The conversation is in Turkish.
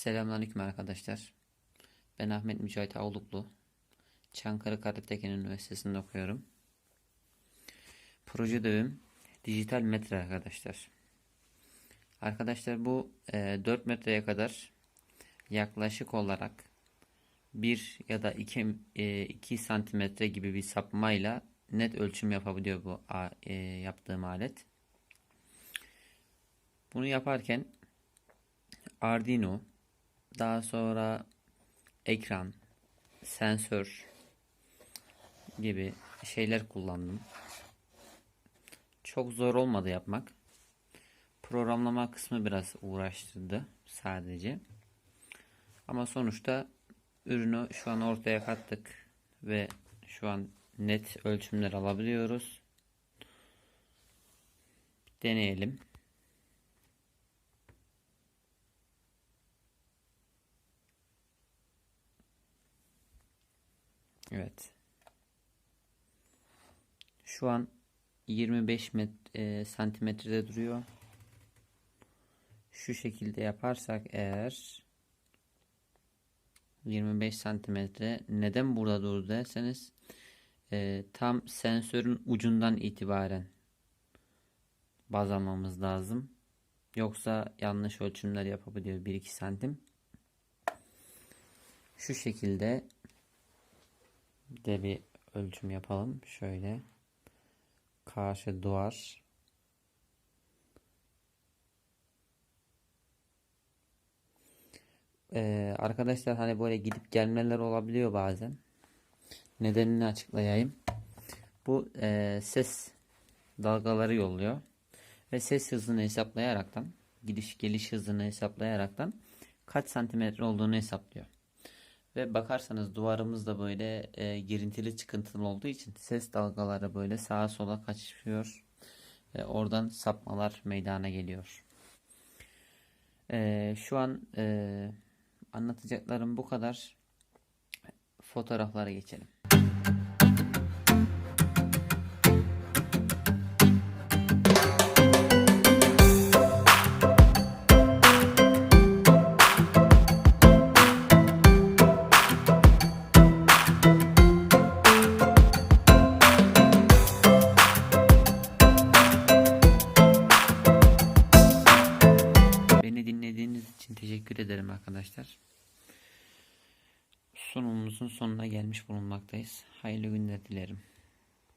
Selamünaleyküm arkadaşlar. Ben Ahmet Mücahit Avluklu. Çankırı Karatekin Üniversitesi'nde okuyorum. Proje dövüm dijital metre arkadaşlar. Arkadaşlar bu e, 4 metreye kadar yaklaşık olarak 1 ya da 2, e, 2 santimetre gibi bir sapmayla net ölçüm yapabiliyor bu e, yaptığım alet. Bunu yaparken Arduino, daha sonra ekran, sensör gibi şeyler kullandım. Çok zor olmadı yapmak. Programlama kısmı biraz uğraştırdı sadece. Ama sonuçta ürünü şu an ortaya kattık ve şu an net ölçümler alabiliyoruz. Deneyelim. Evet. Şu an 25 met e, santimetrede duruyor. Şu şekilde yaparsak eğer 25 santimetre neden burada durdu derseniz e, tam sensörün ucundan itibaren baz almamız lazım. Yoksa yanlış ölçümler yapabiliyor 1-2 santim. Şu şekilde de bir ölçüm yapalım. Şöyle karşı duvar Ee, arkadaşlar hani böyle gidip gelmeler olabiliyor bazen. Nedenini açıklayayım. Bu e, ses dalgaları yolluyor ve ses hızını hesaplayaraktan gidiş geliş hızını hesaplayaraktan kaç santimetre olduğunu hesaplıyor. Ve bakarsanız duvarımız da böyle e, girintili çıkıntılı olduğu için ses dalgaları böyle sağa sola kaçışıyor. Ve oradan sapmalar meydana geliyor. E, şu an e, anlatacaklarım bu kadar. Fotoğraflara geçelim. Arkadaşlar. Sunumumuzun sonuna gelmiş bulunmaktayız. Hayırlı günler dilerim.